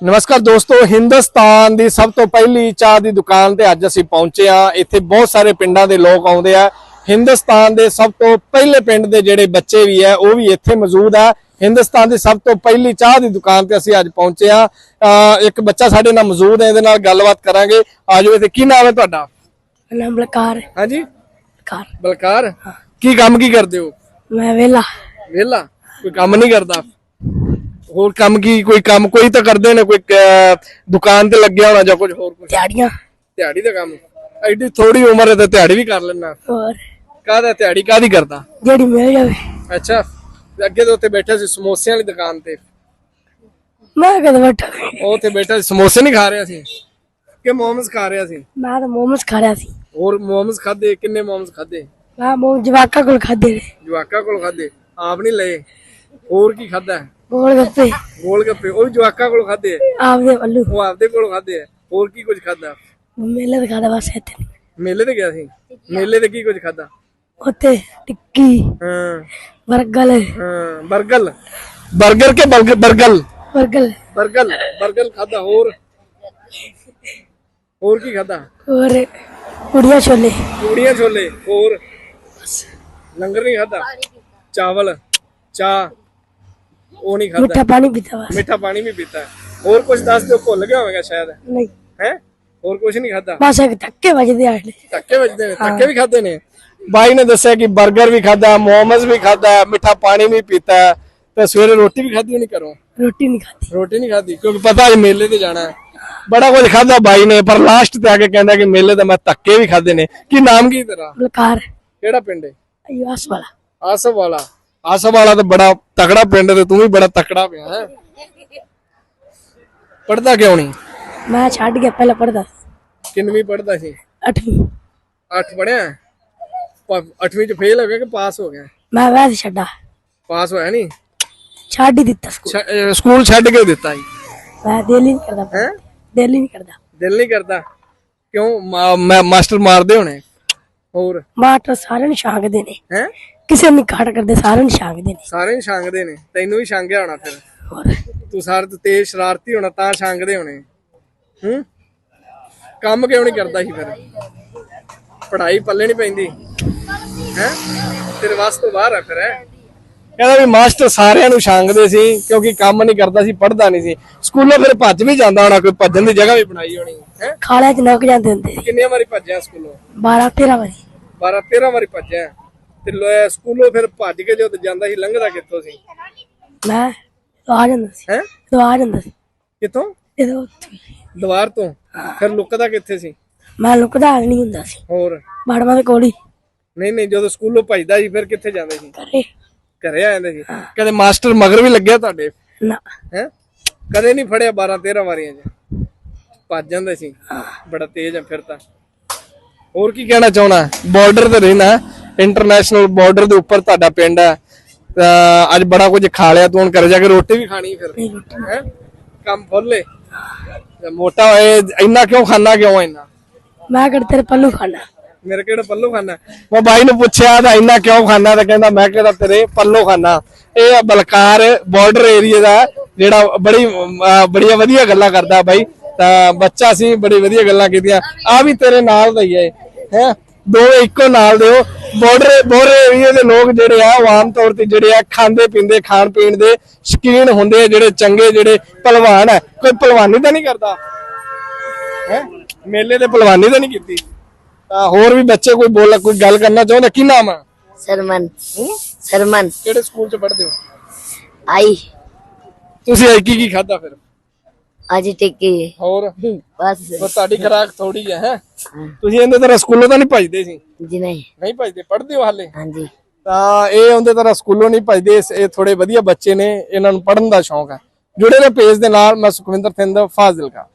ਨਮਸਕਾਰ ਦੋਸਤੋ ਹਿੰਦੁਸਤਾਨ ਦੀ ਸਭ ਤੋਂ ਪਹਿਲੀ ਚਾਹ ਦੀ ਦੁਕਾਨ ਤੇ ਅੱਜ ਅਸੀਂ ਪਹੁੰਚੇ ਆ ਇੱਥੇ ਬਹੁਤ ਸਾਰੇ ਪਿੰਡਾਂ ਦੇ ਲੋਕ ਆਉਂਦੇ ਆ। ਹਿੰਦੁਸਤਾਨ ਦੇ ਸਭ ਤੋਂ ਪਹਿਲੇ ਪਿੰਡ ਦੇ ਜਿਹੜੇ ਬੱਚੇ ਵੀ ਆ ਉਹ ਵੀ ਇੱਥੇ ਮੌਜੂਦ ਆ। ਹਿੰਦੁਸਤਾਨ ਦੀ ਸਭ ਤੋਂ ਪਹਿਲੀ ਚਾਹ ਦੀ ਦੁਕਾਨ ਤੇ ਅਸੀਂ ਅੱਜ ਪਹੁੰਚੇ ਆ ਇੱਕ ਬੱਚਾ ਸਾਡੇ ਨਾਲ ਮੌਜੂਦ ਹੈ ਇਹਦੇ ਨਾਲ ਗੱਲਬਾਤ ਕਰਾਂਗੇ। ਆਜੋ ਇੱਥੇ ਕੀ ਨਾਮ ਹੈ ਤੁਹਾਡਾ? ਨਾਮ ਬਲਕਾਰ ਹਾਂਜੀ? ਕਾਰ ਬਲਕਾਰ? ਕੀ ਕੰਮ ਕੀ ਕਰਦੇ ਹੋ? ਮੈਂ ਵੇਲਾ ਵਿਹਲਾ? ਕੋਈ ਕੰਮ ਨਹੀਂ ਕਰਦਾ? ਹੋਰ ਕੰਮ ਕੀ ਕੋਈ ਕੰਮ ਕੋਈ ਤਾਂ ਕਰਦੇ ਨੇ ਕੋਈ ਅਹ, ਦੁਕਾਨ ਤੇ ਲੱਗਿਆ ਹੋਣਾ ਜਾਂ ਕੁਝ ਹੋਰ ਕੁਝ? ਦਿਹਾੜੀਆਂ। ਦਿਹਾੜੀ ਦਾ ਕੰਮ? ਐਡੀ ਥੋੜੀ ਉਮਰ ਹੈ ਤੇ ਦਿਹਾੜੀ ਵੀ ਕਰ ਲੈਣਾ ਹੋਰ। ਕਾਹਦਾ ਦਿਹਾੜੀ ਕਾਹਦੀ ਕਰਦਾ? ਜਿਹੜੀ ਮਿਲ ਜਾਵੇ। ਅੱਛਾ। ਅੱਗੇ ਤਾਂ ਉੱਥੇ ਬੈਠਾ ਸੀ ਸਮੋਸਿਆਂ ਵਾਲੀ ਦੁਕਾਨ ਤੇ। ਮੈਂ ਕਦ ਬੈਠਾ ਉਹ ਉੱਥੇ ਬੈਠਾ ਸੀ ਸਮੋਸੇ ਨਹੀਂ ਖਾ ਰਿਹਾ ਸੀ? ਕਿ ਮੋਮਸ ਖਾ ਰਿਹਾ ਸੀ? ਮੈਂ ਤਾਂ ਮੋਮਸ ਖਾ ਰਿਹਾ ਸੀ। ਹੋਰ ਮੋਮਸ ਖਾਦੇ ਕਿੰਨੇ ਮੋਮਸ ਖਾਦੇ ਮੈਂ ਮੋਮ ਜਵਾਕਾ ਕੋਲ ਖਾਦੇ ਨੇ। ਜਵਾਕਾ ਕੋਲ ਖਾਦੇ ਆਪ ਨਹੀਂ ਲਏ। ਹੋਰ ਕੀ ਖਾਦਾ ਗੋਲ ਗੱਪੇ। ਗੋਲ ਗੱਪੇ ਉਹ ਵੀ ਜਵਾਕਾ ਕੋਲ ਖਾਦੇ ਆਪਦੇ ਵੱਲੂ। ਉਹ ਆਪਦੇ ਕੋਲ ਖਾਦੇ ਹੋਰ ਕੀ ਕੁਝ ਖਾਦਾ ਮੇਲੇ ਦਾ ਖਾਦਾ ਬਸ ਇੱਥੇ ਨੀ। ਮੇਲੇ ਤੇ ਗਿਆ ਸੀ? ਮੇਲੇ ਤੇ ਕੀ ਕੁਝ ਖਾਦਾ ਉੱਥੇ ਟਿੱਕੀ ਹਾਂ। ਬਰਗਲ ਹਾਂ ਬਰਗਲ। 버ਗਰ ਕੇ ਬਰਗਰ ਬਰਗਲ? ਬਰਗਲ ਬਰਗਲ ਬਰਗਲ ਖਾਦਾ ਹੋਰ? ਹੋਰ ਕੀ ਖਾਦਾ ਹੋਰ ਕੁੜੀਆਂ ਛੋਲੇ। ਛੋਲੇ ਹੋਰ? ਲੰਗਰ ਨਹੀਂ ਖਾਦਾ ਚਾਵਲ ਚਾਹ। ਉਹ ਨਹੀਂ ਖਾਦਾ ਮਿੱਠਾ ਪਾਣੀ ਪੀਤਾ ਬਸ। ਮਿੱਠਾ ਪਾਣੀ ਵੀ ਪੀਤਾ। ਹੋਰ ਕੁਝ ਦੱਸ ਦਿਓ ਭੁੱਲ ਗਿਆ ਹੋਵੇਗਾ ਸ਼ਾਇਦ। ਨਹੀਂ। ਹੈ? ਹੋਰ ਕੁਝ ਨਹੀਂ ਖਾਦਾ ਬਸ ਇੱਕ ਧੱਕੇ ਵੱਜਦੇ ਆਲੇ ਧੱਕੇ ਵੱਜਦੇ ਨੇ ਧੱਕੇ ਵੀ ਖਾਦੇ ਨੇ। ਬਾਈ ਨੇ ਦੱਸਿਆ ਕਿ 버ਗਰ ਵੀ ਖਾਦਾ ਮੋਮਸ ਵੀ ਖਾਦਾ ਮਿੱਠਾ ਪਾਣੀ ਵੀ ਪੀਤਾ ਤੇ ਸਵੇਰੇ ਰੋਟੀ ਵੀ ਖਾਦੀ ਨਹੀਂ ਕਰੋ ਰੋਟੀ ਨਹੀਂ ਖਾਦੀ ਰੋਟੀ ਨਹੀਂ ਖਾਦੀ ਕਿਉਂਕਿ ਪਤਾ ਅੱਜ ਮੇਲੇ ਤੇ ਜਾਣਾ ਹੈ। ਬੜਾ ਕੁਝ ਖਾਦਾ ਬਾਈ ਨੇ ਪਰ ਲਾਸਟ ਤੇ ਆ ਕੇ ਕਹਿੰਦਾ ਕਿ ਮੇਲੇ ਤੇ ਮੈਂ ਧੱਕੇ ਵੀ ਖਾਦੇ ਨੇ। ਕੀ ਨਾਮ ਕੀ ਤੇਰਾ? ਬਲਕਾਰ। ਕਿਹੜਾ ਪਿੰਡ ਹੈ? ਆਯਾਸ ਵਾਲਾ ਆਸਫ ਵਾਲਾ ਤਾਂ ਬੜਾ ਤਕੜਾ ਪਿੰਡ ਤੇ ਤੂੰ ਵੀ ਬੜਾ ਤਕੜਾ ਪਿਆ ਹੈ। ਪੜਦਾ ਕਿਉਂ ਨਹੀਂ? ਮੈਂ ਛੱਡ ਗਿਆ ਪਹਿਲਾਂ ਪੜਦਾ ਕਿੰਨਵੀਂ ਪੜਦਾ ਸੀ? ਅੱਠਵੀਂ। 8 ਪੜਿਆ 8ਵੀਂ ਚ ਫੇਲ ਹੋ ਗਿਆ ਕਿ ਪਾਸ ਹੋ ਗਿਆ? ਮੈਂ ਵੈਸੇ ਛੱਡਾ ਪਾਸ ਹੋਇਆ ਨਹੀਂ? ਛੱਡ ਹੀ ਦਿੱਤਾ ਸਕੂਲ। ਛੱਡ ਕੇ ਦਿੱਤਾ ਸੀ ਮੈਂ ਦਿਲ ਨਹੀਂ ਕਰਦਾ। ਹੈ? ਦਿਲ ਨਹੀਂ ਕਰਦਾ। ਦਿਲ ਨਹੀਂ ਕਰਦਾ। ਕਿਉਂ? ਮਾ- ਮੈਂ ਮਾਸਟਰ ਮਾਰਦੇ ਹੋਣੇ? ਹੋਰ? ਮਾਸਟਰ ਸਾਰਿਆਂ ਨੂੰ ਛਾਂਗਦੇ ਨੇ। ਹੈ? ਕਿਸੇ ਨੂੰ ਘਾਟ ਕਰਦੇ ਸਾਰਿਆਂ ਨੂੰ ਛਾਂਗਦੇ ਨੇ। ਸਾਰੇ ਨੂੰ ਛਾਂਗਦੇ ਨੇ। ਤੈਨੂੰ ਵੀ ਛਾਂਗਿਆ ਹੋਣਾ ਫਿਰ। ਹੋਰ। ਤੂੰ ਸਾਰੇ ਤੋਂ ਤੇਜ਼ ਸ਼ਰਾਰਤੀ ਹੋਣਾ ਤਾਂ ਛਾਂਗਦੇ ਹੋਣੇ। ਹੂੰ? ਕੰਮ ਕਿਉਂ ਨਹੀਂ ਕਰਦਾ ਸੀ ਫਿਰ? ਪੜ੍ਹਾਈ ਪੱਲੇ ਨਹੀਂ ਪੈਂਦੀ। ਹੈ? ਤੇਰੇ ਵਾਸਤੇ ਬਾਹਰ ਆ ਫਿਰ ਹੈ? ਕਹਿੰਦਾ ਵੀ ਮਾਸਟਰ ਸਾਰਿਆਂ ਨੂੰ ਛਾਂਗਦੇ ਸੀ ਕਿਉਂਕਿ ਕੰਮ ਨਹੀਂ ਕਰਦਾ ਸੀ ਪੜ੍ਹਦਾ ਨਹੀਂ ਸੀ। ਸਕੂਲੋਂ ਫਿਰ ਭੱਜ ਵੀ ਜਾਂਦਾ ਹੋਣਾ ਕੋਈ ਭੱਜਣ ਦੀ ਜਗ੍ਹਾ ਵੀ ਬਣਾਈ ਹੋਣੀ ਹੈ? ਖਾਲਿਆਂ ਚ ਨੌਕ ਜਾਂਦੇ ਹੁੰਦੇ ਸੀ। ਕਿੰਨੀਆਂ ਵਾਰੀ ਭੱਜਿਆ ਸਕੂਲੋਂ? 12 13 ਵਾਰੀ। 12 13 ਵਾਰੀ ਭੱਜਿਆ। ਤੇ ਲੋ- ਸਕੂਲੋਂ ਫਿਰ ਭੱਜ ਕੇ ਜਦੋਂ ਜਾਂਦਾ ਸੀ ਲੰਘਦਾ ਕਿੱਥੋਂ ਸੀ? ਮੈਂ ਆ ਜਾਂਦਾ ਸੀ। ਹੈ? ਤੂੰ ਆ ਜਾਂਦਾ ਸੀ। ਕਿੱਥੋਂ? ਇਹਦੇ ਦੀਵਾਰ ਤੋਂ? ਫਿਰ ਲੁਕਦਾ ਕਿੱਥੇ ਸੀ? ਮੈਂ ਲੁਕਦਾ ਨਹੀਂ ਹੁੰਦਾ ਸੀ। ਹੋਰ? ਬਾੜਵਾਂ ਦੇ ਕੋਲ ਹੀ। ਨਹੀਂ ਨਹੀਂ ਜਦੋਂ ਸਕੂਲੋਂ ਭੱਜਦਾ ਸੀ ਫਿਰ ਕਿੱਥੇ ਜਾਂਦੇ ਸੀ? ਘਰੇ। ਆ ਜਾਂਦੇ ਸੀ? ਕਦੇ ਮਾਸਟਰ ਮਗਰ ਵੀ ਲੱਗਿਆ ਤੁਹਾਡੇ? ਨਾ। ਹੈ? ਕਦੇ ਨਹੀਂ ਫੜਿਆ 12 13 ਵਾਰੀਆਂ ਚ? ਭੱਜ ਜਾਂਦੇ ਸੀ। ਬੜਾ ਤੇਜ਼ ਆ ਫਿਰ ਤਾਂ। ਹੋਰ ਕੀ ਕਹਿਣਾ ਚਾਹਣਾ ਬਾਰਡਰ ਤੇ ਰਹਿਣਾ। ਇੰਟਰਨੈਸ਼ਨਲ ਬਾਰਡਰ ਦੇ ਉੱਪਰ ਤੁਹਾਡਾ ਪਿੰਡ ਹੈ। ਅੱਜ ਬੜਾ ਕੁਝ ਖਾ ਲਿਆ ਤੂੰ ਹੁਣ ਘਰੇ ਜਾ ਕੇ ਰੋਟੀ ਵੀ ਖਾਣੀ ਫਿਰ। ਹੈ? ਕੰਮ ਫੁੱਲੇ। ਮੋਟਾ ਹੋਏ ਇੰਨਾ ਕਿਉਂ ਖਾਣਾ ਕਿਉਂ ਇੰਨਾ? ਮੈਂ ਕਰ ਤੇਰੇ ਪੱਲੂ ਖਾਣਾ ਮੇਰੇ ਕਿਹੜਾ ਪੱਲੋ ਖਾਨਾ? ਮੈਂ ਬਾਈ ਨੂੰ ਪੁੱਛਿਆ ਤਾਂ ਇੰਨਾ ਕਿਉਂ ਖਾਨਾ? ਤਾਂ ਕਹਿੰਦਾ ਮੈਂ ਕਿਹੜਾ ਤੇਰੇ ਪੱਲੋ ਖਾਨਾ? ਇਹ ਬਲਕਾਰ ਬਾਰਡਰ ਏਰੀਆ ਦਾ ਜਿਹੜਾ ਬੜੀ ਬੜੀਆਂ ਵਧੀਆ ਗੱਲਾਂ ਕਰਦਾ ਬਾਈ। ਤਾਂ ਬੱਚਾ ਸੀ ਬੜੀ ਵਧੀਆ ਗੱਲਾਂ ਕੀਤੀਆਂ। ਆ ਵੀ ਤੇਰੇ ਨਾਲ ਦਾ ਹੀ ਹੈ ਹੈ? ਦੋਵੇਂ ਇੱਕੋ ਨਾਲ ਦੇ ਹੋ। ਬੋਰੇ ਏਰੀਆ ਦੇ ਲੋਕ ਜਿਹੜੇ ਆ ਆਮ ਤੌਰ ਤੇ ਜਿਹੜੇ ਆ ਖਾਂਦੇ ਪੀਂਦੇ ਖਾਣ ਪੀਣ ਦੇ ਸ਼ਕੀਨ ਹੁੰਦੇ ਆ ਜਿਹੜੇ ਚੰਗੇ ਜਿਹੜੇ ਪਹਿਲਵਾਨ ਆ। ਕੋਈ ਪਹਿਲਵਾਨੀ ਤਾਂ ਨਹੀਂ ਕਰਦਾ? ਹੈ? ਮੇਲੇ ਦੇ ਪਹਿਲਵਾਨੀ ਤਾਂ ਨਹੀਂ ਕੀਤੀ? ਤਾਂ ਹੋਰ ਵੀ ਬੱਚੇ ਕੋਈ ਬੋਲ ਕੋਈ ਗੱਲ ਕਰਨਾ ਚਾਹੁੰਦਾ? ਕੀ ਨਾਮ ਆ? ਸਰਮਨ। ਸਰਮਨ। ਕਿਹੜੇ ਸਕੂਲ ਚ ਪੜ੍ਹਦੇ ਹੋ? ਆਈ। ਤੁਸੀਂ ਆਈ ਕੀ ਕੀ ਖਾਦਾ ਫਿਰ? ਅੱਜ ਟਿੱਕੀ। ਹੋਰ? ਬਸ। ਪਰ ਤੁਹਾਡੀ ਖਰਾਕ ਥੋੜੀ ਹੈ? ਤੁਸੀਂ ਇਹਦੇ ਤਰ੍ਹਾਂ ਸਕੂਲੋਂ ਤਾਂ ਨਹੀਂ ਭਜਦੇ ਸੀ? ਜੀ ਨਹੀਂ। ਨਹੀਂ ਭਜਦੇ ਪੜ੍ਹਦੇ ਹੋ ਹਾਲੇ? ਹਾਂਜੀ। ਤਾਂ ਇਹ ਉਹਦੇ ਤਰ੍ਹਾਂ ਸਕੂਲੋਂ ਨਹੀਂ ਭਜਦੇ ਇਹ ਥੋੜੇ ਵਧੀਆ ਬੱਚੇ ਨੇ ਇਹਨਾਂ ਨੂੰ ਪੜ੍ਹਨ ਦਾ ਸ਼ੌਂਕ ਹੈ ਜੁੜੇ ਨੇ ਪੇਜ ਦੇ ਨਾਲ ਮੈਂ ਸੁਖਵਿੰਦਰ ਥਿੰਦ ਫਾਜ਼ਿਲਕਾ।